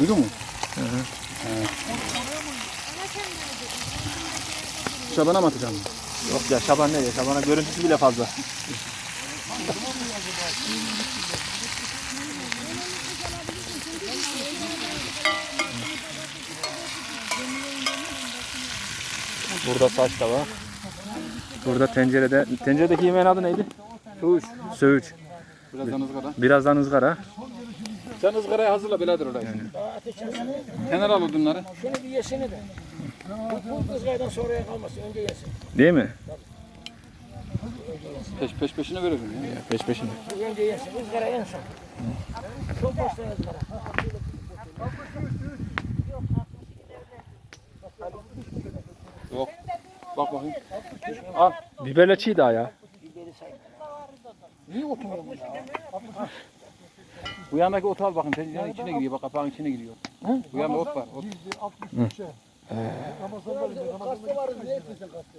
Duydun mu? Hı hı. He. Şaban'a mı atacağım? Yok ya Şaban ne ya? Şaban'a görüntüsü bile fazla. Burada saç da var. Burada tencerede, tenceredeki yemeğin adı neydi? Söğüş. Söğüç. Birazdan ızgara. Birazdan ızgara. Sen ızgarayı hazırla birader orayı. Kenara al odunları. Şunu bir yesene de. Bu, bu ızgaradan sonraya kalmasın. Önce yesin. Değil mi? Peş peş peşine veririm ya. Peş peşine. Önce yesin. Izgara en son. Çok başta ızgara. Yok. Bak bakayım. Biberle çiğ daha ya. Niye bu ya? Bu yandaki otu al bakayım. Tencerenin içine giriyor. Bak kapağın içine giriyor. Bu yanda ot var. Ot. Kaste var ne ettin sen kaste?